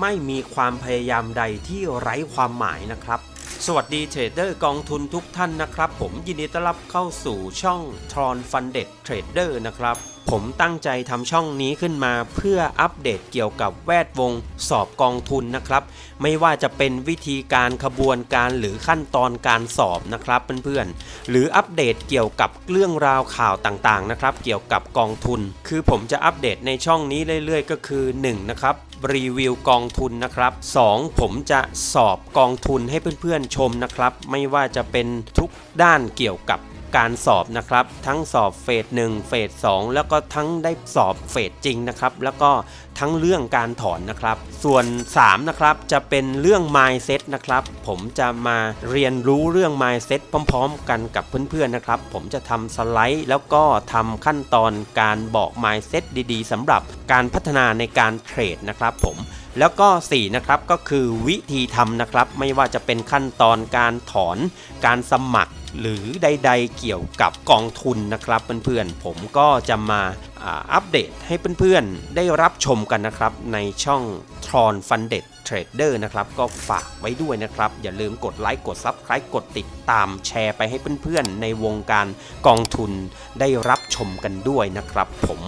ไม่มีความพยายามใดที่ไร้ความหมายนะครับ สวัสดีเทรดเดอร์กองทุนทุกท่านนะครับ ผมยินดีต้อนรับเข้าสู่ช่อง Tron Funded Trader นะครับ ผมตั้งใจทำช่องนี้ขึ้นมาเพื่ออัปเดตเกี่ยวกับแวดวงสอบกองทุนนะครับ ไม่ว่าจะเป็นวิธีการขบวนการหรือขั้นตอนการสอบนะครับเพื่อนๆ หรืออัปเดตเกี่ยวกับเรื่องราวข่าวต่างๆนะครับ เกี่ยวกับกองทุน คือผมจะอัปเดตในช่องนี้เรื่อยๆ ก็คือ 1 นะครับรีวิวกองทุนนะครับ 2. ผมจะสอบกองทุนให้เพื่อนๆชมนะครับ ไม่ว่าจะเป็นทุกด้านเกี่ยวกับ การสอบนะครับ ทั้งสอบเฟส1เฟส2แล้วก็ทั้งได้สอบเฟสจริงนะครับแล้วก็ทั้งเรื่องการถอนนะครับ ส่วน3นะครับจะเป็นเรื่อง mindset นะครับ ผมจะมาเรียนรู้เรื่อง mindset พร้อม ๆ กันกับเพื่อนๆนะครับ ผมจะทำสไลด์ แล้วก็ทำขั้นตอนการบอก mindset ดีๆสำหรับการพัฒนาในการเทรดนะครับผมแล้วก็4นะครับก็คือวิธีทำนะครับ ไม่ว่าจะเป็นขั้นตอนการถอน การสมัคร หรือใดๆเกี่ยวกับกองทุนนะครับเพื่อนๆ ผมก็จะมาอัปเดตให้เพื่อนๆ ได้รับชมกันนะครับในช่อง Tron Funded Trader นะครับก็ฝากไว้ด้วยนะครับ อย่าลืมกดไลค์กด Subscribe กดติดตามแชร์ไปให้เพื่อนๆ ในวงการกองทุนได้รับชมกันด้วยนะครับผม